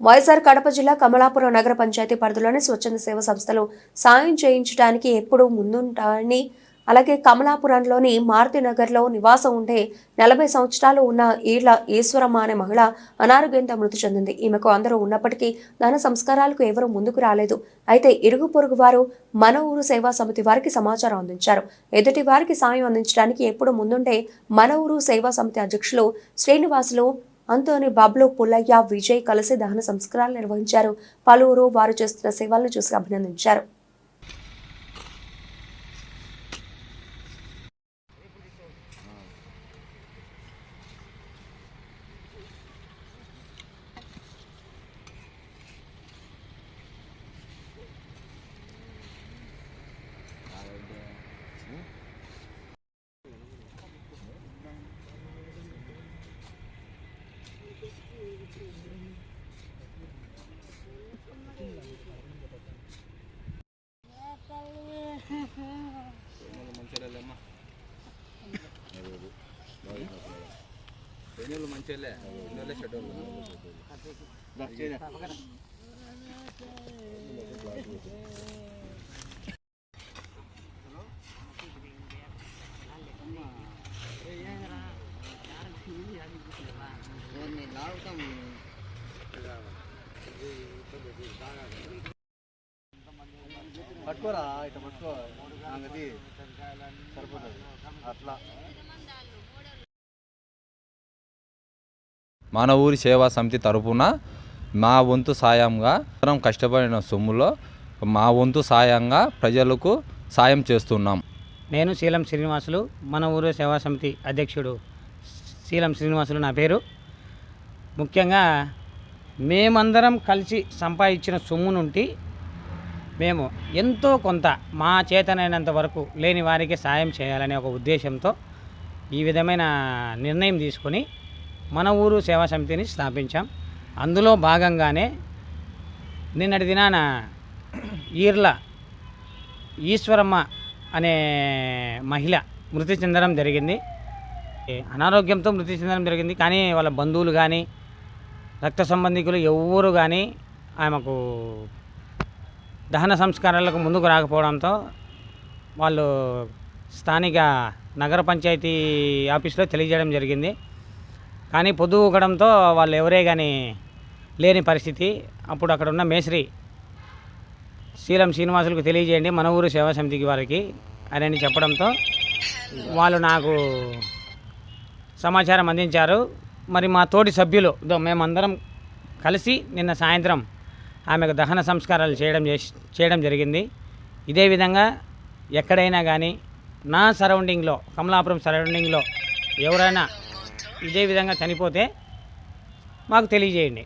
వైఎస్ఆర్ కడప జిల్లా కమలాపురం నగర పంచాయతీ పరిధిలోని స్వచ్ఛంద సేవ సంస్థలు సాయం చేయించడానికి ఎప్పుడూ ముందుంటాయని అలాగే కమలాపురంలోని మారుతినగర్లో నివాసం ఉండే నలభై సంవత్సరాలు ఉన్న ఈర్ల ఈశ్వరమ్మ అనే మహిళ అనారోగ్యంతో మృతి చెందింది. ఈమెకు అందరూ ఉన్నప్పటికీ దాన సంస్కారాలకు ఎవరూ ముందుకు రాలేదు. అయితే ఇరుగు పొరుగు వారు మన ఊరు సేవా సమితి వారికి సమాచారం అందించారు. ఎదుటి వారికి సాయం అందించడానికి ఎప్పుడు ముందుండే మన ఊరు సేవా సమితి అధ్యక్షులు శ్రీనివాసులు అంతోని బాబులో పుల్లయ్య విజయ్ కలిసి దహన సంస్కారాలు నిర్వహించారు. పలువురు వారు చేస్తున్న సేవలను చూసి అభినందించారు. ఎన్నోళ్ళు మంచోళ్ళే ఎన్నోళ్ళే చెడ్డోళ్ళు పట్టుకోరా ఇట్లా పట్టుకో. అది సరిపోతుంది. అట్లా. మన ఊరి సేవా సమితి తరపున మా వంతు సాయంగా మనం కష్టపడిన సొమ్ములో మా వంతు సాయంగా ప్రజలకు సాయం చేస్తున్నాం. నేను శీలం శ్రీనివాసులు మన ఊరు సేవా సమితి అధ్యక్షుడు శీలం శ్రీనివాసులు నా పేరు. ముఖ్యంగా మేమందరం కలిసి సంపాదించిన సొమ్ము నుండి మేము ఎంతో కొంత మా చేతనైనంత వరకు లేని వారికి సాయం చేయాలనే ఒక ఉద్దేశంతో ఈ విధమైన నిర్ణయం తీసుకొని మన ఊరు సేవా సమితిని స్థాపించాం. అందులో భాగంగానే నిన్నటి దినాన ఈర్ల ఈశ్వరమ్మ అనే మహిళ మృతి చెందడం జరిగింది. అనారోగ్యంతో మృతి చెందడం జరిగింది. కానీ వాళ్ళ బంధువులు కానీ రక్త సంబంధికులు ఎవ్వరు కానీ ఆమెకు దహన సంస్కారాలకు ముందుకు రాకపోవడంతో వాళ్ళు స్థానిక నగర పంచాయతీ ఆఫీస్లో తెలియజేయడం జరిగింది. కానీ పొద్దు ఊకడంతో వాళ్ళు ఎవరే కానీ లేని పరిస్థితి. అప్పుడు అక్కడ ఉన్న మేస్త్రి శీలం శ్రీనివాసులకు తెలియజేయండి మన ఊరు సేవా సమితికి వారికి అని చెప్పడంతో వాళ్ళు నాకు సమాచారం అందించారు. మరి మా తోటి సభ్యులు మేమందరం కలిసి నిన్న సాయంత్రం ఆమెకు దహన సంస్కారాలు చేయడం చేసి చేయడం జరిగింది. ఇదే విధంగా ఎక్కడైనా కానీ నా సరౌండింగ్లో కమలాపురం సరౌండింగ్లో ఎవరైనా ఇదే విధంగా చనిపోతే మాకు తెలియజేయండి.